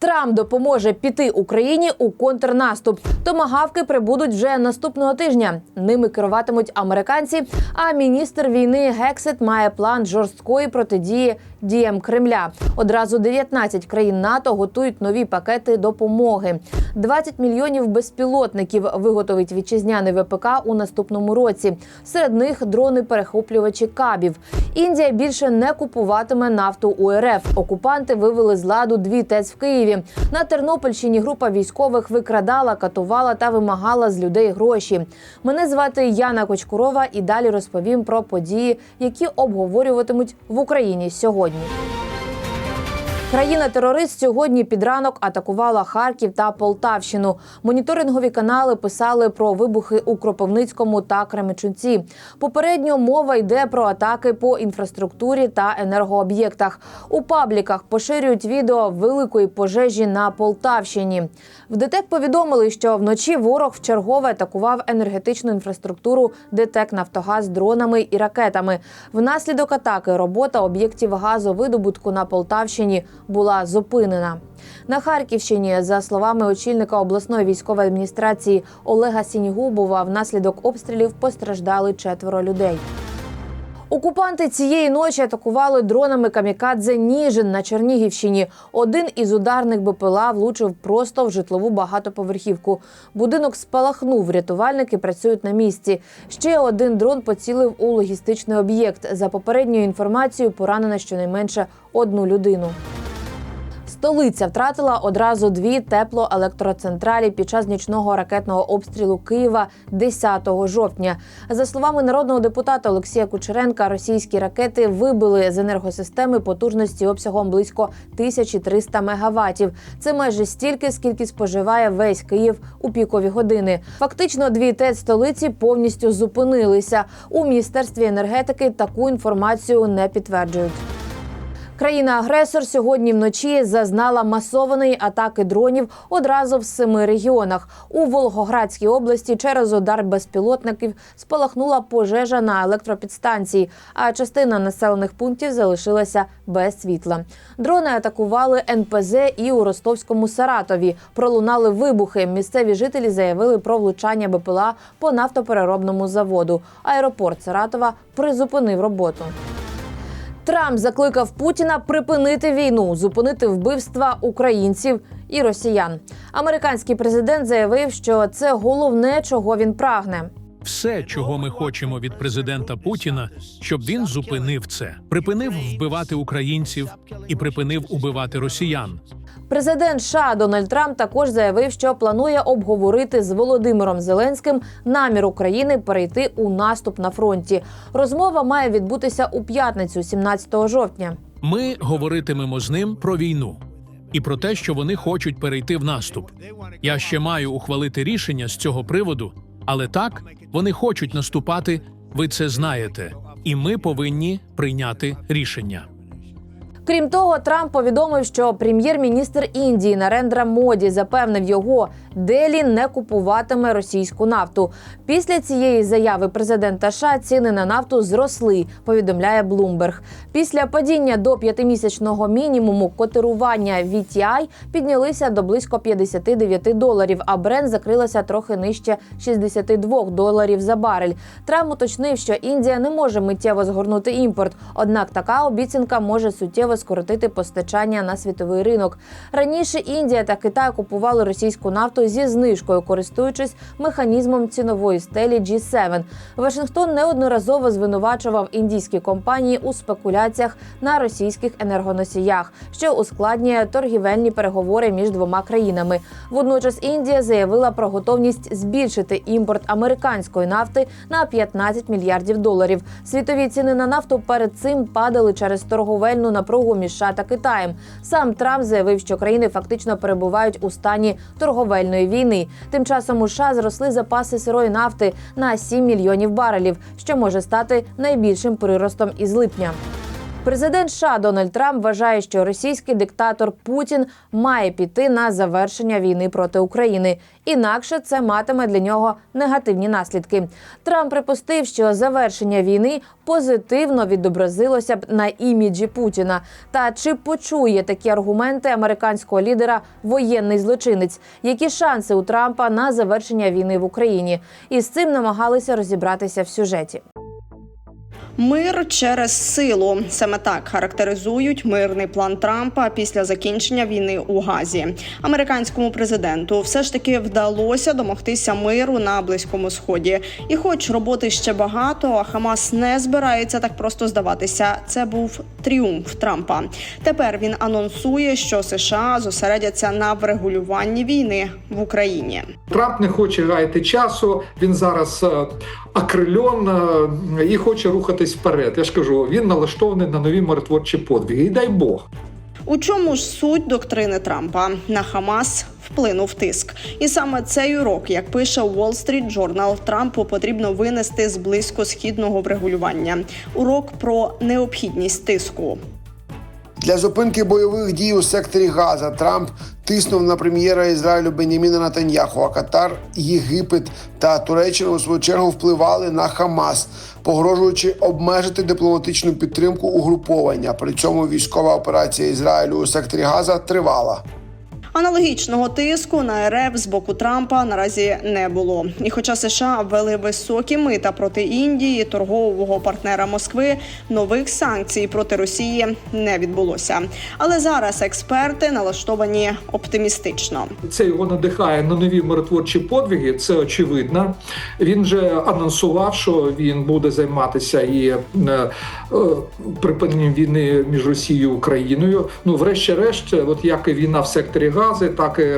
Трамп допоможе піти Україні у контрнаступ. Томагавки прибудуть вже наступного тижня. Ними керуватимуть американці. А міністр війни Гексет має план жорсткої протидії діям Кремля. Одразу 19 країн НАТО готують нові пакети допомоги. 20 мільйонів безпілотників виготовить вітчизняний ВПК у наступному році. Серед них дрони-перехоплювачі кабів. Індія більше не купуватиме нафту у РФ. Окупанти вивели з ладу дві ТЕЦ в Києві. На Тернопільщині група військових викрадала, катувала та вимагала з людей гроші. Мене звати Яна Кочкурова, і далі розповім про події, які обговорюватимуть в Україні сьогодні. Країна-терорист сьогодні під ранок атакувала Харків та Полтавщину. Моніторингові канали писали про вибухи у Кропивницькому та Кременчуці. Попередньо мова йде про атаки по інфраструктурі та енергооб'єктах. У пабліках поширюють відео великої пожежі на Полтавщині. В ДТЕК повідомили, що вночі ворог вчергове атакував енергетичну інфраструктуру ДТЕК Нафтогаз дронами і ракетами. Внаслідок атаки робота об'єктів газовидобутку на Полтавщині була зупинена. На Харківщині, за словами очільника обласної військової адміністрації Олега Сінігубова, внаслідок обстрілів постраждали четверо людей. Окупанти цієї ночі атакували дронами камікадзе Ніжин на Чернігівщині. Один із ударних БПЛА влучив просто в житлову багатоповерхівку. Будинок спалахнув. Рятувальники працюють на місці. Ще один дрон поцілив у логістичний об'єкт. За попередньою інформацією, поранено щонайменше одну людину. Столиця втратила одразу дві теплоелектроцентралі під час нічного ракетного обстрілу Києва 10 жовтня. За словами народного депутата Олексія Кучеренка, російські ракети вибили з енергосистеми потужності обсягом близько 1300 мегаваттів. Це майже стільки, скільки споживає весь Київ у пікові години. Фактично, дві ТЕЦ столиці повністю зупинилися. У міністерстві енергетики таку інформацію не підтверджують. Країна-агресор сьогодні вночі зазнала масованої атаки дронів одразу в семи регіонах. У Волгоградській області через удар безпілотників спалахнула пожежа на електропідстанції, а частина населених пунктів залишилася без світла. Дрони атакували НПЗ і у Ростовському Саратові. Пролунали вибухи. Місцеві жителі заявили про влучання БПЛА по нафтопереробному заводу. Аеропорт Саратова призупинив роботу. Трамп закликав Путіна припинити війну, зупинити вбивства українців і росіян. Американський президент заявив, що це головне, чого він прагне. Все, чого ми хочемо від президента Путіна, щоб він зупинив це, припинив вбивати українців і припинив убивати росіян. Президент США Дональд Трамп також заявив, що планує обговорити з Володимиром Зеленським намір України перейти у наступ на фронті. Розмова має відбутися у п'ятницю, 17 жовтня. Ми говоритимемо з ним про війну і про те, що вони хочуть перейти в наступ. Я ще маю ухвалити рішення з цього приводу, але так вони хочуть наступати. Ви це знаєте, і ми повинні прийняти рішення. Крім того, Трамп повідомив, що прем'єр-міністр Індії Нарендра Моді запевнив його, Делі не купуватиме російську нафту. Після цієї заяви президента США ціни на нафту зросли. Повідомляє Bloomberg. Після падіння до п'ятимісячного мінімуму котирування VTI піднялися до близько 59 доларів. А Брент закрилася трохи нижче 62 доларів за барель. Трамп уточнив, що Індія не може миттєво згорнути імпорт. Однак така обіцянка може суттєво скоротити постачання на світовий ринок. Раніше Індія та Китай купували російську нафту зі знижкою, користуючись механізмом цінової стелі G7. Вашингтон неодноразово звинувачував індійські компанії у спекуляціях на російських енергоносіях, що ускладнює торгівельні переговори між двома країнами. Водночас Індія заявила про готовність збільшити імпорт американської нафти на 15 мільярдів доларів. Світові ціни на нафту перед цим падали через торговельну напругу між США та Китаєм. Сам Трамп заявив, що країни фактично перебувають у стані торговельної війни. Тим часом у США зросли запаси сирої нафти на 7 мільйонів барелів, що може стати найбільшим приростом із липня. Президент США Дональд Трамп вважає, що російський диктатор Путін має піти на завершення війни проти України. Інакше це матиме для нього негативні наслідки. Трамп припустив, що завершення війни позитивно відобразилося б на іміджі Путіна. Та чи почує такі аргументи американського лідера воєнний злочинець? Які шанси у Трампа на завершення війни в Україні? І з цим намагалися розібратися в сюжеті. Мир через силу саме так характеризують мирний план Трампа після закінчення війни у Газі. Американському президенту все ж таки вдалося домогтися миру на близькому сході. І, хоч роботи ще багато, а Хамас не збирається так просто здаватися. Це був тріумф Трампа. Тепер він анонсує, що США зосередяться на врегулюванні війни в Україні. Трамп не хоче гаяти часу. Він зараз е, акрильон е, і хоче рухатись вперед. Я ж кажу, він налаштований на нові миротворчі подвиги. І дай Бог. У чому ж суть доктрини Трампа на Хамас вплинув тиск, і саме цей урок, як пише Wall Street Journal, Трампу потрібно винести з близькосхідного врегулювання. Урок про необхідність тиску. Для зупинки бойових дій у секторі Газа Трамп тиснув на прем'єра Ізраїлю Беніміна Натаньяху, а Катар, Єгипет та Туреччина у свою чергу впливали на Хамас, погрожуючи обмежити дипломатичну підтримку угруповання. При цьому військова операція Ізраїлю у секторі Газа тривала. Аналогічного тиску на РФ з боку Трампа наразі не було. І хоча США ввели високі мита проти Індії, торгового партнера Москви, нових санкцій проти Росії не відбулося. Але зараз експерти налаштовані оптимістично. Це його надихає на нові миротворчі подвиги. Це очевидно. Він же анонсував, що він буде займатися і е, е, припиненням війни між Росією і Україною. Ну, врешті-решт, от як і війна в секторі Гази, так і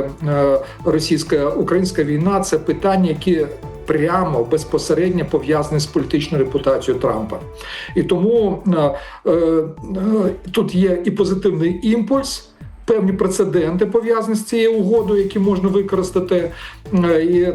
російсько українська війна це питання, які прямо безпосередньо пов'язані з політичною репутацією Трампа. І тому е, е, е, тут є і позитивний імпульс. Певні прецеденти пов'язані з цією угодою, які можна використати, Е, і е,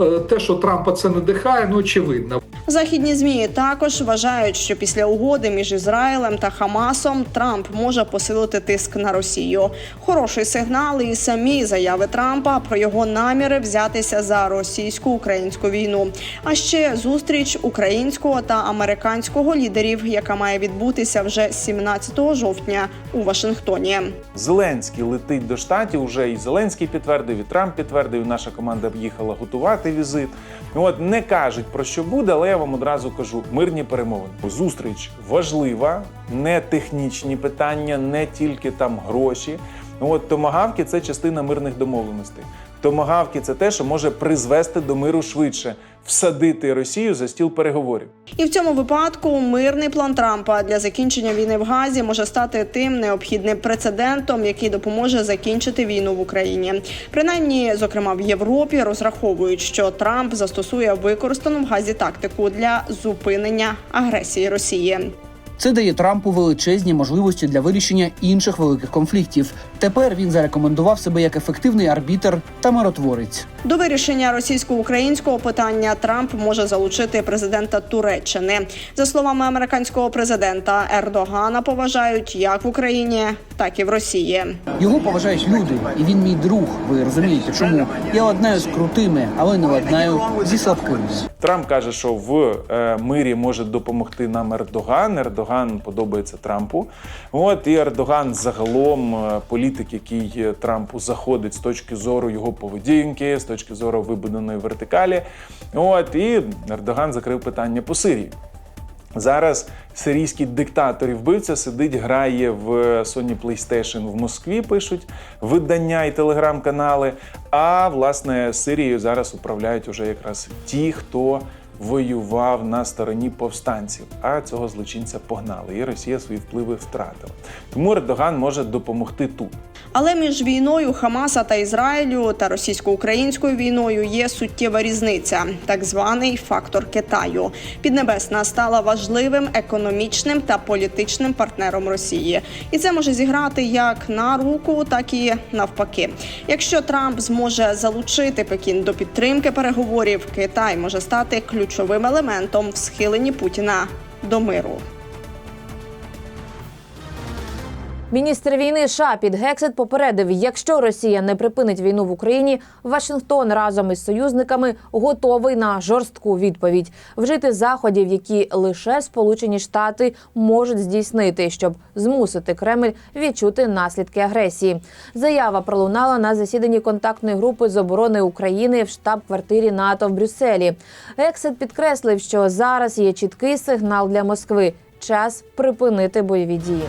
е, те, що Трампа це надихає, ну очевидно. Західні змі також вважають, що після угоди між Ізраїлем та Хамасом Трамп може посилити тиск на Росію. Хороший сигнал і самі заяви Трампа про його наміри взятися за російсько-українську війну. А ще зустріч українського та американського лідерів, яка має відбутися вже 17 жовтня у Вашингтоні. Зеленський летить до штатів. Уже і Зеленський підтвердив, і Трамп підтвердив. і Наша команда їхала готувати візит. От не кажуть про що буде, але я вам одразу кажу: мирні перемовини. Зустріч важлива, не технічні питання, не тільки там гроші. От томагавки це частина мирних домовленостей. Томагавки це те, що може призвести до миру швидше, всадити Росію за стіл переговорів. І в цьому випадку мирний план Трампа для закінчення війни в Газі може стати тим необхідним прецедентом, який допоможе закінчити війну в Україні. Принаймні, зокрема в Європі, розраховують, що Трамп застосує використану в Газі тактику для зупинення агресії Росії. Це дає Трампу величезні можливості для вирішення інших великих конфліктів. Тепер він зарекомендував себе як ефективний арбітер та миротворець. До вирішення російсько-українського питання Трамп може залучити президента Туреччини. За словами американського президента Ердогана, поважають як в Україні, так і в Росії. Його поважають люди, і він мій друг. Ви розумієте, чому я ладнаю з крутими, але не ладнаю зі слабкими. Трамп каже, що в е, мирі може допомогти нам Ердоган. Ердоган подобається Трампу. От і Ердоган загалом е, політик, який е, Трампу заходить з точки зору його поведінки, з точки зору вибудованої вертикалі. От і Ердоган закрив питання по Сирії. Зараз сирійський диктатор і вбивця сидить, грає в Sony PlayStation в Москві, пишуть видання і телеграм-канали. А власне Сирією зараз управляють уже якраз ті, хто воював на стороні повстанців. А цього злочинця погнали, і Росія свої впливи втратила. Тому Ердоган може допомогти тут. Але між війною Хамаса та Ізраїлю та російсько-українською війною є суттєва різниця, так званий фактор Китаю. Піднебесна стала важливим економічним та політичним партнером Росії, і це може зіграти як на руку, так і навпаки. Якщо Трамп зможе залучити Пекін до підтримки переговорів, Китай може стати ключовим елементом в схиленні Путіна до миру. Міністр війни США Піт Гексет попередив, якщо Росія не припинить війну в Україні, Вашингтон разом із союзниками готовий на жорстку відповідь вжити заходів, які лише Сполучені Штати можуть здійснити, щоб змусити Кремль відчути наслідки агресії. Заява пролунала на засіданні контактної групи з оборони України в штаб-квартирі НАТО в Брюсселі. Гексет підкреслив, що зараз є чіткий сигнал для Москви. Час припинити бойові дії.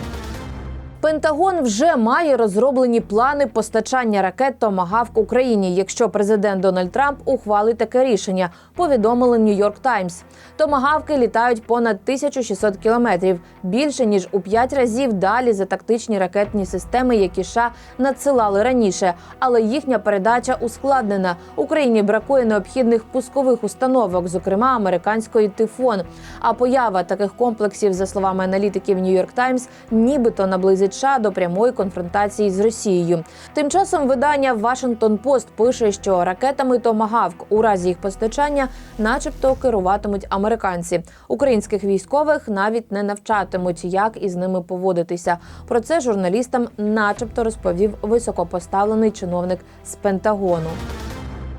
Пентагон вже має розроблені плани постачання ракет Томагавк Україні, якщо президент Дональд Трамп ухвалить таке рішення. Повідомили Нью-Йорк Таймс. Томагавки літають понад 1600 кілометрів, більше ніж у п'ять разів далі за тактичні ракетні системи, які США надсилали раніше. Але їхня передача ускладнена. Україні бракує необхідних пускових установок, зокрема американської тифон. А поява таких комплексів, за словами аналітиків Нью-Йорк Таймс, нібито наблизить США до прямої конфронтації з Росією. Тим часом видання Вашингтон Пост пише, що ракетами Томагавк у разі їх постачання, начебто, керуватимуть американці. Українських військових навіть не навчатимуть, як із ними поводитися. Про це журналістам, начебто, розповів високопоставлений чиновник з Пентагону.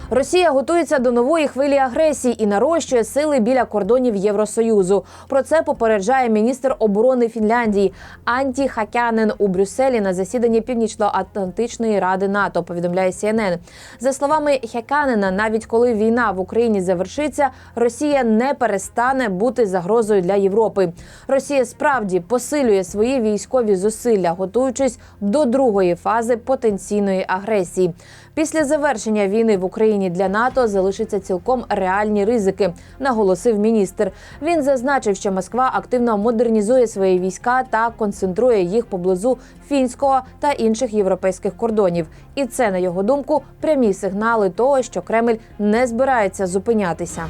Росія готується до нової хвилі агресії і нарощує сили біля кордонів Євросоюзу. Про це попереджає міністр оборони Фінляндії Анті Хакянен у Брюсселі на засіданні Північно-Атлантичної ради НАТО. Повідомляє CNN. За словами Хакянена, навіть коли війна в Україні завершиться, Росія не перестане бути загрозою для Європи. Росія справді посилює свої військові зусилля, готуючись до другої фази потенційної агресії. Після завершення війни в Україні для НАТО залишаться цілком реальні ризики, наголосив міністр. Він зазначив, що Москва активно модернізує свої війська та концентрує їх поблизу фінського та інших європейських кордонів. І це, на його думку, прямі сигнали того, що Кремль не збирається зупинятися.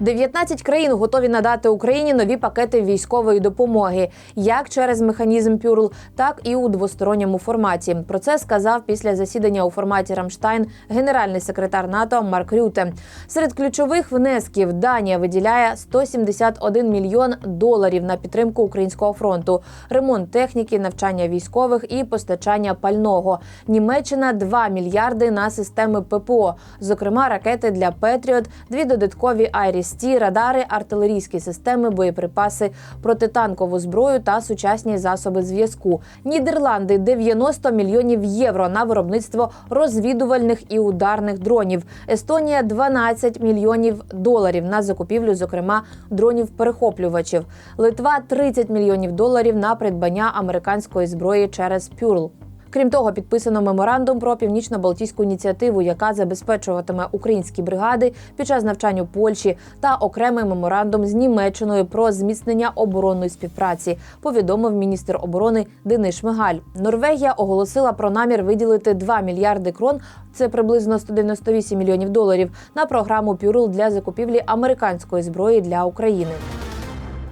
19 країн готові надати Україні нові пакети військової допомоги, як через механізм Пюрл, так і у двосторонньому форматі. Про це сказав після засідання у форматі Рамштайн генеральний секретар НАТО Марк Рюте. Серед ключових внесків Данія виділяє 171 мільйон доларів на підтримку українського фронту, ремонт техніки, навчання військових і постачання пального. Німеччина 2 мільярди на системи ППО, зокрема ракети для Петріот, дві додаткові Айріс Ті, радари, артилерійські системи, боєприпаси, протитанкову зброю та сучасні засоби зв'язку. Нідерланди 90 мільйонів євро на виробництво розвідувальних і ударних дронів. Естонія 12 мільйонів доларів на закупівлю, зокрема дронів-перехоплювачів. Литва 30 мільйонів доларів на придбання американської зброї через Пюрл. Крім того, підписано меморандум про північно-балтійську ініціативу, яка забезпечуватиме українські бригади під час навчань у Польщі, та окремий меморандум з Німеччиною про зміцнення оборонної співпраці. Повідомив міністр оборони Денис Шмигаль. Норвегія оголосила про намір виділити 2 мільярди крон. Це приблизно 198 мільйонів доларів на програму Пюрл для закупівлі американської зброї для України.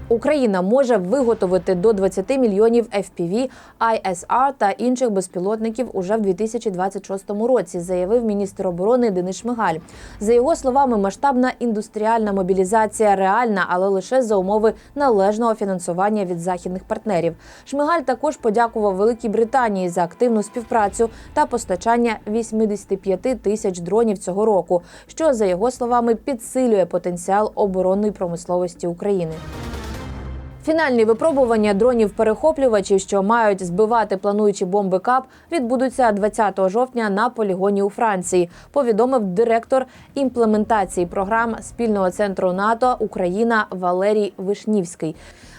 Україна може виготовити до 20 мільйонів FPV, ISR та інших безпілотників уже в 2026 році, заявив міністр оборони Денис Шмигаль. За його словами, масштабна індустріальна мобілізація реальна, але лише за умови належного фінансування від західних партнерів. Шмигаль також подякував Великій Британії за активну співпрацю та постачання 85 тисяч дронів цього року, що за його словами підсилює потенціал оборонної промисловості України. Фінальні випробування дронів-перехоплювачів, що мають збивати плануючі бомби КАП, відбудуться 20 жовтня на полігоні у Франції. Повідомив директор імплементації програм спільного центру НАТО Україна Валерій Вишнівський.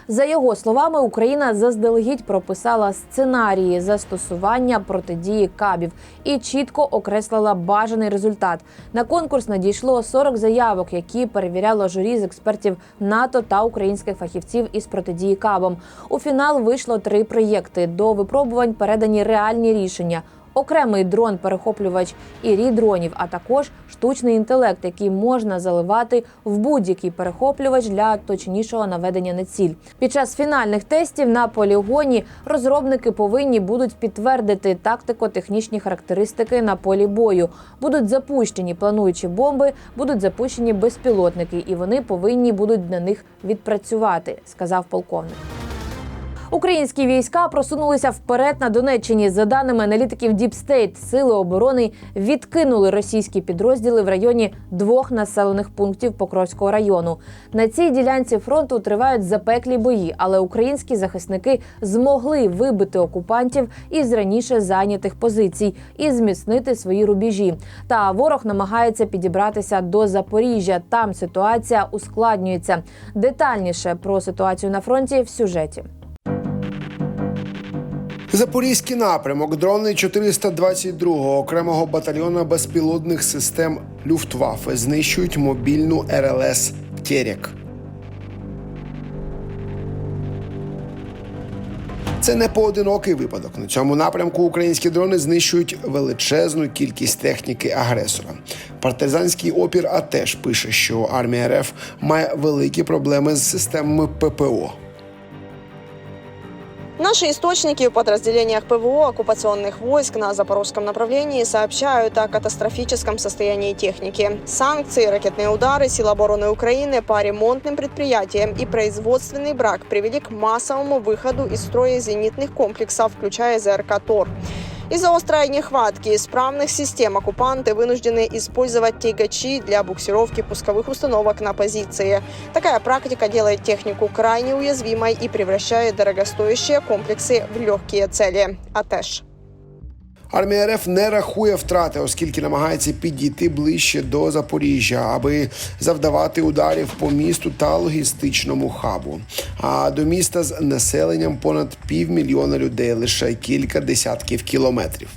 За його словами, Україна заздалегідь прописала сценарії застосування протидії кабів і чітко окреслила бажаний результат. На конкурс надійшло 40 заявок, які перевіряло журі з експертів НАТО та українських фахівців із протидії кабам. У фінал вийшло три проєкти. До випробувань передані реальні рішення. Окремий дрон-перехоплювач і рій дронів, а також штучний інтелект, який можна заливати в будь-який перехоплювач для точнішого наведення на ціль. Під час фінальних тестів на полігоні розробники повинні будуть підтвердити тактико-технічні характеристики на полі бою. Будуть запущені плануючі бомби, будуть запущені безпілотники, і вони повинні будуть на них відпрацювати, сказав полковник. Українські війська просунулися вперед на Донеччині. За даними аналітиків State, сили оборони відкинули російські підрозділи в районі двох населених пунктів Покровського району. На цій ділянці фронту тривають запеклі бої, але українські захисники змогли вибити окупантів із раніше зайнятих позицій і зміцнити свої рубежі. Та ворог намагається підібратися до Запоріжжя. Там ситуація ускладнюється. Детальніше про ситуацію на фронті в сюжеті. Запорізький напрямок, дрони 422-го окремого батальйону безпілотних систем Люфтваффе знищують мобільну РЛС Терек. Це не поодинокий випадок. На цьому напрямку українські дрони знищують величезну кількість техніки агресора. Партизанський опір АТЕШ пише, що армія РФ має великі проблеми з системами ППО. Наши источники в подразделениях ПВО оккупационных войск на запорожском направлении сообщают о катастрофическом состоянии техники. Санкции, ракетные удары сил обороны Украины по ремонтным предприятиям и производственный брак привели к массовому выходу из строя зенитных комплексов, включая ЗРК «Тор». Из-за острой нехватки исправных систем оккупанты вынуждены использовать тягачи для буксировки пусковых установок на позиции. Такая практика делает технику крайне уязвимой и превращает дорогостоящие комплексы в легкие цели. АТЭШ. Армія РФ не рахує втрати, оскільки намагається підійти ближче до Запоріжжя, аби завдавати ударів по місту та логістичному хабу. А до міста з населенням понад півмільйона людей лише кілька десятків кілометрів.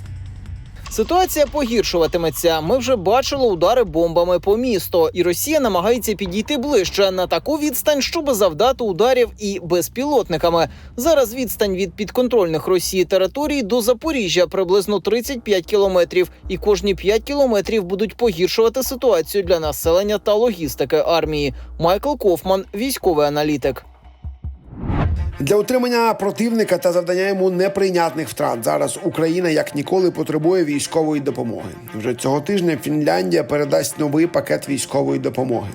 Ситуація погіршуватиметься. Ми вже бачили удари бомбами по місту, і Росія намагається підійти ближче на таку відстань, щоб завдати ударів і безпілотниками. Зараз відстань від підконтрольних Росії територій до Запоріжжя приблизно 35 кілометрів, і кожні 5 кілометрів будуть погіршувати ситуацію для населення та логістики армії. Майкл Кофман, військовий аналітик. Для утримання противника та завдання йому неприйнятних втрат зараз Україна як ніколи потребує військової допомоги. Вже цього тижня Фінляндія передасть новий пакет військової допомоги,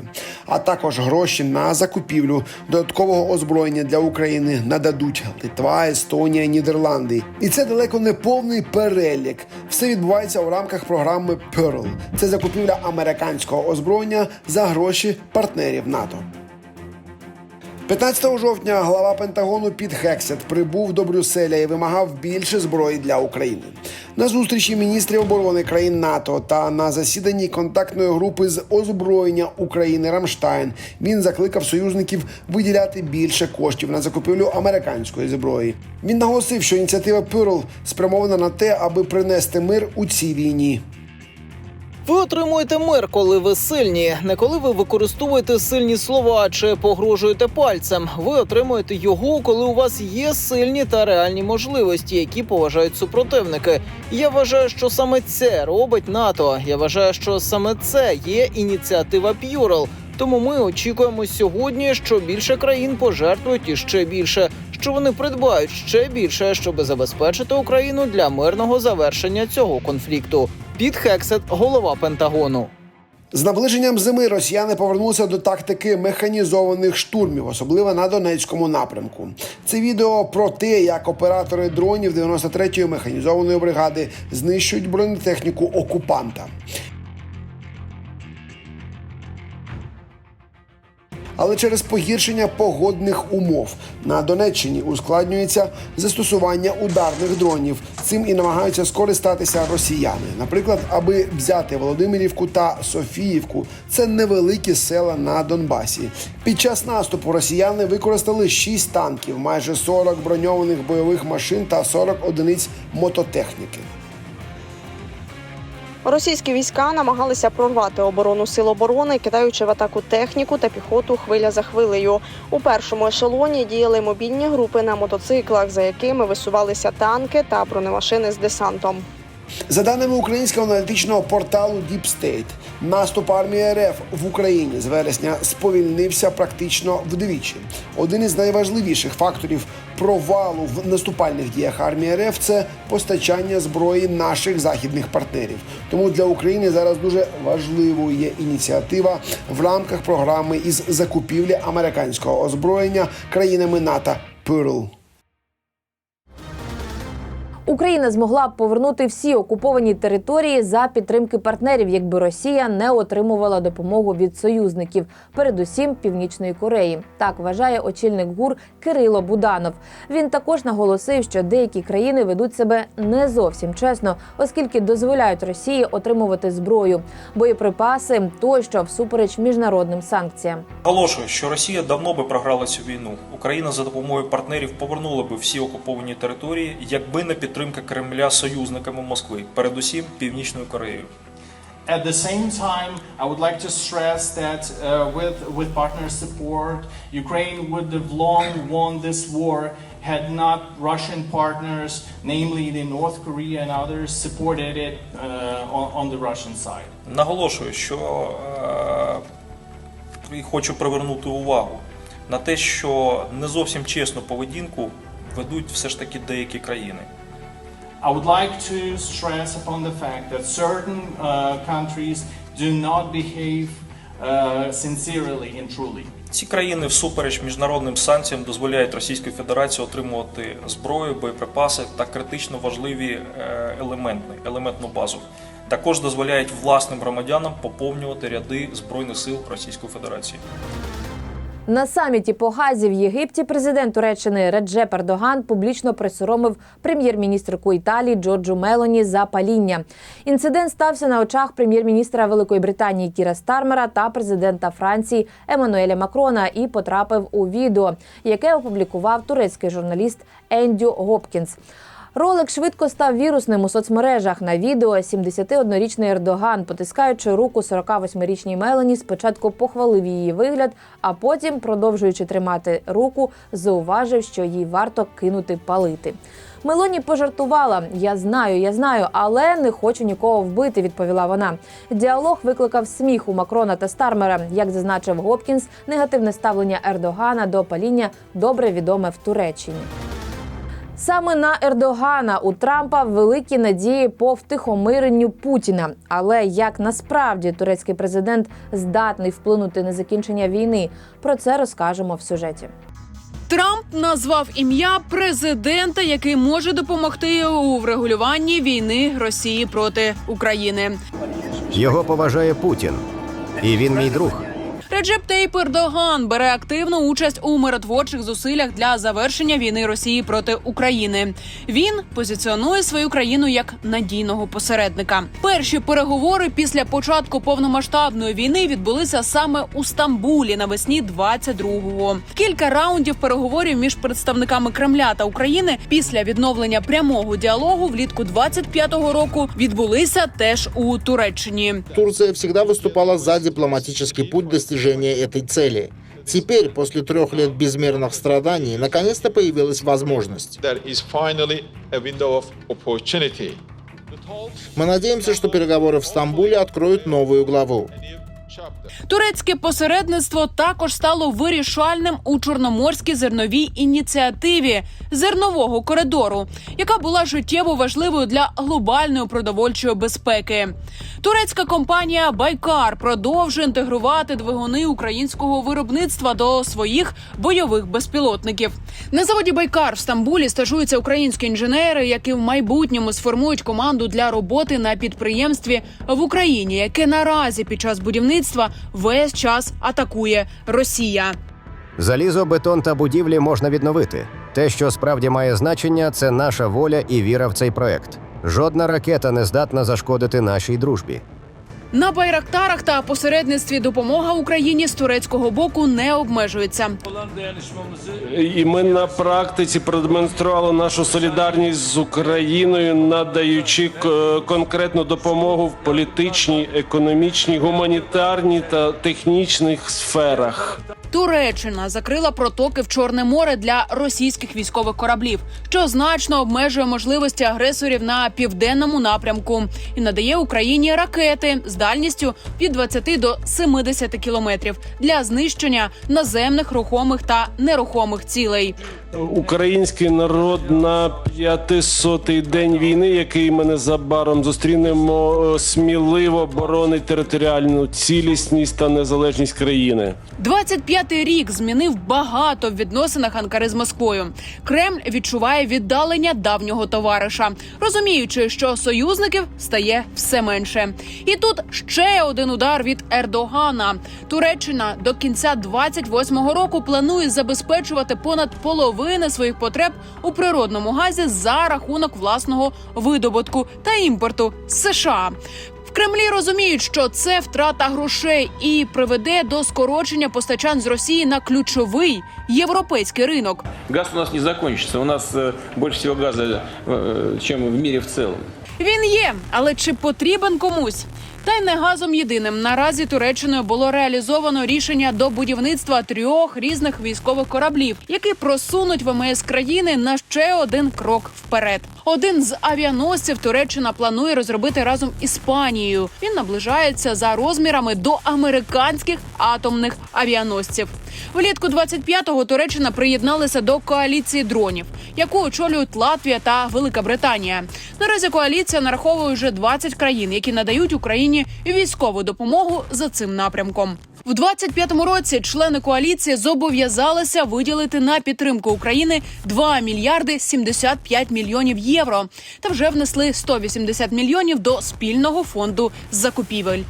а також гроші на закупівлю додаткового озброєння для України нададуть Литва, Естонія, Нідерланди. І це далеко не повний перелік. Все відбувається у рамках програми Pearl. Це закупівля американського озброєння за гроші партнерів НАТО. 15 жовтня глава Пентагону Піт Хексет прибув до Брюсселя і вимагав більше зброї для України. На зустрічі міністрів оборони країн НАТО та на засіданні контактної групи з озброєння України Рамштайн він закликав союзників виділяти більше коштів на закупівлю американської зброї. Він наголосив, що ініціатива Pearl спрямована на те, аби принести мир у цій війні. Ви отримуєте мир, коли ви сильні, не коли ви використовуєте сильні слова чи погрожуєте пальцем. Ви отримуєте його, коли у вас є сильні та реальні можливості, які поважають супротивники. Я вважаю, що саме це робить НАТО. Я вважаю, що саме це є ініціатива П'юрел. Тому ми очікуємо сьогодні, що більше країн пожертвують іще більше, що вони придбають ще більше, щоб забезпечити Україну для мирного завершення цього конфлікту. Під Хексет, голова Пентагону. З наближенням зими росіяни повернулися до тактики механізованих штурмів, особливо на Донецькому напрямку. Це відео про те, як оператори дронів 93-ї механізованої бригади знищують бронетехніку окупанта. Але через погіршення погодних умов на Донеччині ускладнюється застосування ударних дронів. Цим і намагаються скористатися росіяни. Наприклад, аби взяти Володимирівку та Софіївку, це невеликі села на Донбасі. Під час наступу росіяни використали 6 танків, майже 40 броньованих бойових машин та 40 одиниць мототехніки. Російські війська намагалися прорвати оборону сил оборони, кидаючи в атаку техніку та піхоту хвиля за хвилею. У першому ешелоні діяли мобільні групи на мотоциклах, за якими висувалися танки та бронемашини з десантом. За даними українського аналітичного порталу Deep State, наступ армії РФ в Україні з вересня сповільнився практично вдвічі. Один із найважливіших факторів провалу в наступальних діях армії РФ це постачання зброї наших західних партнерів. Тому для України зараз дуже важливою є ініціатива в рамках програми із закупівлі американського озброєння країнами НАТО Pearl. Україна змогла б повернути всі окуповані території за підтримки партнерів, якби Росія не отримувала допомогу від союзників, передусім Північної Кореї. Так вважає очільник ГУР Кирило Буданов. Він також наголосив, що деякі країни ведуть себе не зовсім чесно, оскільки дозволяють Росії отримувати зброю, боєприпаси тощо всупереч міжнародним санкціям. Наголошую, що Росія давно би програла цю війну. Україна за допомогою партнерів повернула би всі окуповані території, якби не підтримка Кремля союзниками Москви, передусім Північною Кореєю. At the same time, I would like to stress that uh, with, with partner support, Ukraine would have long won this war had not Russian partners, namely the North Korea and others, supported it uh, on, on the Russian side. Наголошую, що е, і хочу привернути увагу на те, що не зовсім чесну поведінку ведуть все ж таки деякі країни. I would like to stress upon the fact that certain uh, countries do not behave uh, sincerely and truly. Ці країни всупереч міжнародним санкціям дозволяють Російській Федерації отримувати зброю, боєприпаси та критично важливі е, елементи, елементну базу. Також дозволяють власним громадянам поповнювати ряди збройних сил Російської Федерації. На саміті по Газі в Єгипті президент Туреччини Реджеп Ердоган публічно присоромив прем'єр-міністрку Італії Джорджу Мелоні за паління. Інцидент стався на очах прем'єр-міністра Великої Британії Кіра Стармера та президента Франції Еммануеля Макрона і потрапив у відео, яке опублікував турецький журналіст Ендю Гопкінс. Ролик швидко став вірусним у соцмережах. На відео 71-річний Ердоган, потискаючи руку 48-річній Мелані, спочатку похвалив її вигляд, а потім, продовжуючи тримати руку, зауважив, що їй варто кинути палити. Мелоні пожартувала: Я знаю, я знаю, але не хочу нікого вбити. Відповіла вона. Діалог викликав сміх у Макрона та Стармера. Як зазначив Гопкінс, негативне ставлення Ердогана до паління добре відоме в Туреччині. Саме на Ердогана у Трампа великі надії по втихомиренню Путіна. Але як насправді турецький президент здатний вплинути на закінчення війни, про це розкажемо в сюжеті. Трамп назвав ім'я президента, який може допомогти у врегулюванні війни Росії проти України. Його поважає Путін, і він мій друг. Реджеп Тейп Ердоган бере активну участь у миротворчих зусиллях для завершення війни Росії проти України. Він позиціонує свою країну як надійного посередника. Перші переговори після початку повномасштабної війни відбулися саме у Стамбулі навесні 22-го. Кілька раундів переговорів між представниками Кремля та України після відновлення прямого діалогу влітку 25-го року відбулися теж у Туреччині. Турция всегда выступала за дипломатический путь достижения этой цели. Теперь, после трех лет безмерных страданий, наконец-то появилась возможность. Мы надеемся, что переговоры в Стамбуле откроют новую главу. Турецьке посередництво також стало вирішальним у чорноморській зерновій ініціативі зернового коридору, яка була життєво важливою для глобальної продовольчої безпеки. Турецька компанія Байкар продовжує інтегрувати двигуни українського виробництва до своїх бойових безпілотників. На заводі Байкар в Стамбулі стажуються українські інженери, які в майбутньому сформують команду для роботи на підприємстві в Україні, яке наразі під час будівництва весь час атакує Росія. Залізо, бетон та будівлі можна відновити. Те, що справді має значення, це наша воля і віра в цей проект. Жодна ракета не здатна зашкодити нашій дружбі. На байрактарах та посередництві допомога Україні з турецького боку не обмежується. І ми на практиці продемонстрували нашу солідарність з Україною, надаючи к- конкретну допомогу в політичній, економічній, гуманітарній та технічних сферах. Туреччина закрила протоки в Чорне море для російських військових кораблів, що значно обмежує можливості агресорів на південному напрямку і надає Україні ракети з дальністю від 20 до 70 кілометрів для знищення наземних рухомих та нерухомих цілей. Український народ на 500-й день війни, який ми незабаром зустрінемо, е, сміливо боронить територіальну цілісність та незалежність країни. 25 25-й рік змінив багато в відносинах Анкари з Москвою. Кремль відчуває віддалення давнього товариша, розуміючи, що союзників стає все менше. І тут ще один удар від Ердогана. Туреччина до кінця 28-го року планує забезпечувати понад половини своїх потреб у природному газі за рахунок власного видобутку та імпорту США. В Кремлі розуміють, що це втрата грошей і приведе до скорочення постачань з Росії на ключовий європейський ринок. Газ у нас не закінчиться, У нас більше больше газу, газа, э, в світі в целом. Він є, але чи потрібен комусь? Та й не газом єдиним. Наразі Туреччиною було реалізовано рішення до будівництва трьох різних військових кораблів, які просунуть ВМС країни на ще один крок вперед. Один з авіаносців Туреччина планує розробити разом Іспанією. Він наближається за розмірами до американських атомних авіаносців. Влітку 25-го Туреччина приєдналася до коаліції дронів, яку очолюють Латвія та Велика Британія. Наразі коаліція нараховує вже 20 країн, які надають Україні військову допомогу за цим напрямком. В 25-му році члени коаліції зобов'язалися виділити на підтримку України 2 мільярди 75 мільйонів євро та вже внесли 180 мільйонів до спільного фонду закупівель.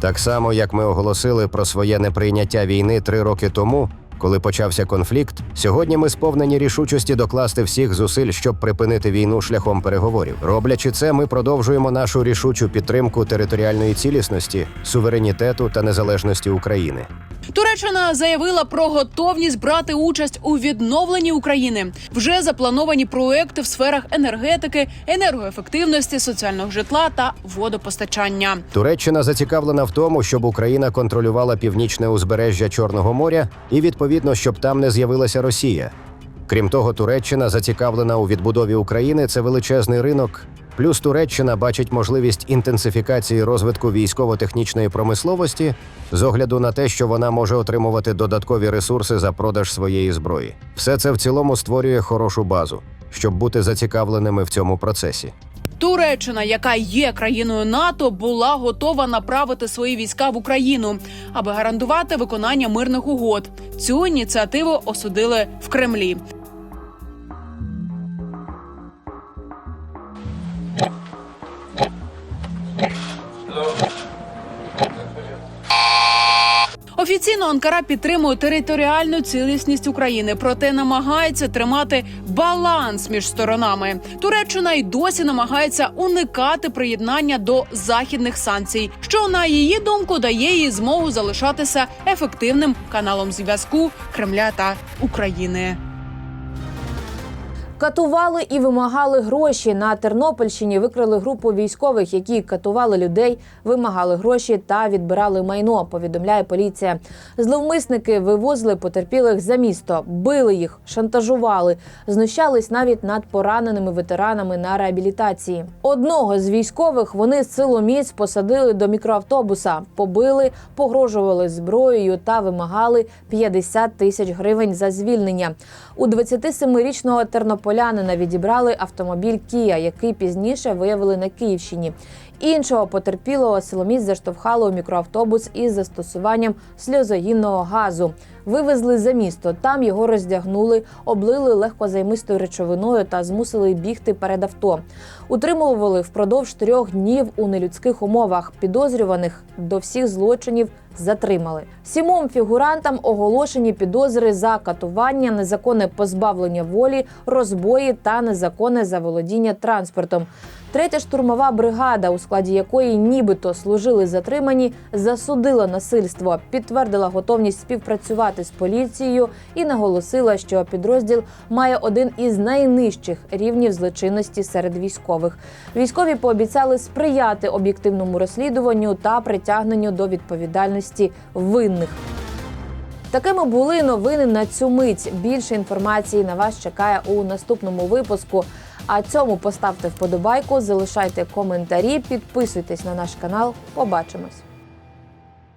Так само, як ми оголосили про своє неприйняття війни три роки тому, коли почався конфлікт, сьогодні ми сповнені рішучості докласти всіх зусиль, щоб припинити війну шляхом переговорів. Роблячи це, ми продовжуємо нашу рішучу підтримку територіальної цілісності, суверенітету та незалежності України. Туреччина заявила про готовність брати участь у відновленні України. Вже заплановані проекти в сферах енергетики, енергоефективності, соціального житла та водопостачання. Туреччина зацікавлена в тому, щоб Україна контролювала північне узбережжя Чорного моря і відповідно, щоб там не з'явилася Росія. Крім того, Туреччина зацікавлена у відбудові України. Це величезний ринок. Плюс Туреччина бачить можливість інтенсифікації розвитку військово-технічної промисловості з огляду на те, що вона може отримувати додаткові ресурси за продаж своєї зброї. Все це в цілому створює хорошу базу, щоб бути зацікавленими в цьому процесі. Туреччина, яка є країною НАТО, була готова направити свої війська в Україну, аби гарантувати виконання мирних угод. Цю ініціативу осудили в Кремлі. Офіційно Анкара підтримує територіальну цілісність України, проте намагається тримати баланс між сторонами. Туреччина й досі намагається уникати приєднання до західних санкцій, що на її думку дає їй змогу залишатися ефективним каналом зв'язку Кремля та України. Катували і вимагали гроші на Тернопільщині. Викрили групу військових, які катували людей, вимагали гроші та відбирали майно. Повідомляє поліція. Зловмисники вивозили потерпілих за місто, били їх, шантажували, знущались навіть над пораненими ветеранами на реабілітації. Одного з військових вони силоміць посадили до мікроавтобуса, побили, погрожували зброєю та вимагали 50 тисяч гривень за звільнення. У 27-річного тернополянина відібрали автомобіль Кія, який пізніше виявили на Київщині. Іншого потерпілого силоміць заштовхали у мікроавтобус із застосуванням сльозогінного газу. Вивезли за місто. Там його роздягнули, облили легкозаймистою речовиною та змусили бігти перед авто. Утримували впродовж трьох днів у нелюдських умовах. Підозрюваних до всіх злочинів затримали. Сімом фігурантам оголошені підозри за катування, незаконне позбавлення волі, розбої та незаконне заволодіння транспортом. Третя штурмова бригада, у складі якої нібито служили затримані, засудила насильство, підтвердила готовність співпрацювати з поліцією і наголосила, що підрозділ має один із найнижчих рівнів злочинності серед військових. Військові пообіцяли сприяти об'єктивному розслідуванню та притягненню до відповідальності винних. Такими були новини на цю мить. Більше інформації на вас чекає у наступному випуску. А цьому поставте вподобайку, залишайте коментарі, підписуйтесь на наш канал. Побачимось.